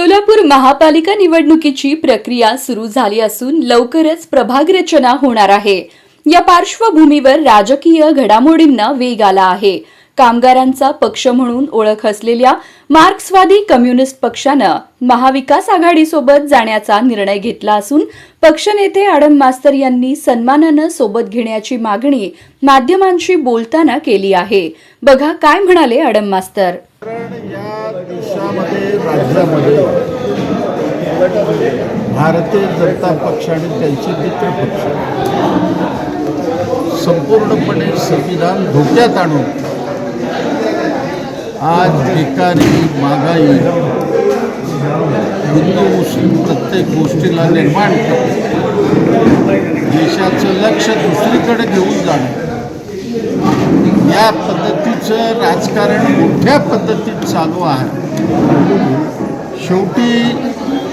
सोलापूर महापालिका निवडणुकीची प्रक्रिया सुरू झाली असून लवकरच प्रभाग रचना होणार आहे. या पार्श्वभूमीवर राजकीय घडामोडींना वेग आला आहे. कामगारांचा पक्ष म्हणून ओळख असलेल्या मार्क्सवादी कम्युनिस्ट पक्षानं महाविकास आघाडीसोबत जाण्याचा निर्णय घेतला असून पक्षनेते आडम मास्तर यांनी सन्मानानं सोबत घेण्याची मागणी माध्यमांशी बोलताना केली आहे. बघा काय म्हणाले आडम मास्तर. या देशामध्ये राज्यामध्ये भारतीय जनता पक्ष आणि त्यांचे मित्र पक्ष संपूर्णपणे संविधान धोक्यात आणून आज बेकारी महागाई हिंदू मुस्लिम प्रत्येक गोष्टीला निर्माण करते. देशाचं लक्ष दुसरीकडे घेऊन जाणं या पद्धती राज्याचं राजकारण मोठ्या पद्धतीत चालू आहे. शेवटी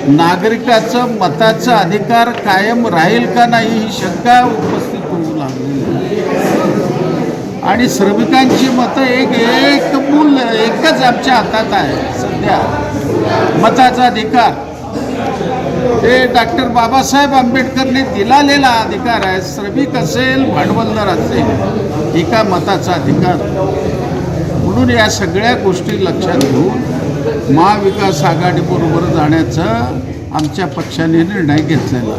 नागरिकाचं मताचा अधिकार कायम राहील का नाही ही शंका उपस्थित होऊ लागली. आणि श्रमिकांची मतं एक एक मूल एकच आमच्या हातात आहे सध्या. मताचा अधिकार. हे डॉक्टर बाबासाहेब आंबेडकरने दिलालेला अधिकार आहे. श्रमिक असेल भांडवलदार असेल एका मताचा अधिकार. म्हणून या सगळ्या गोष्टी लक्षात घेऊन महाविकास आघाडीबरोबर जाण्याचा आमच्या पक्षाने निर्णय घेतलेला.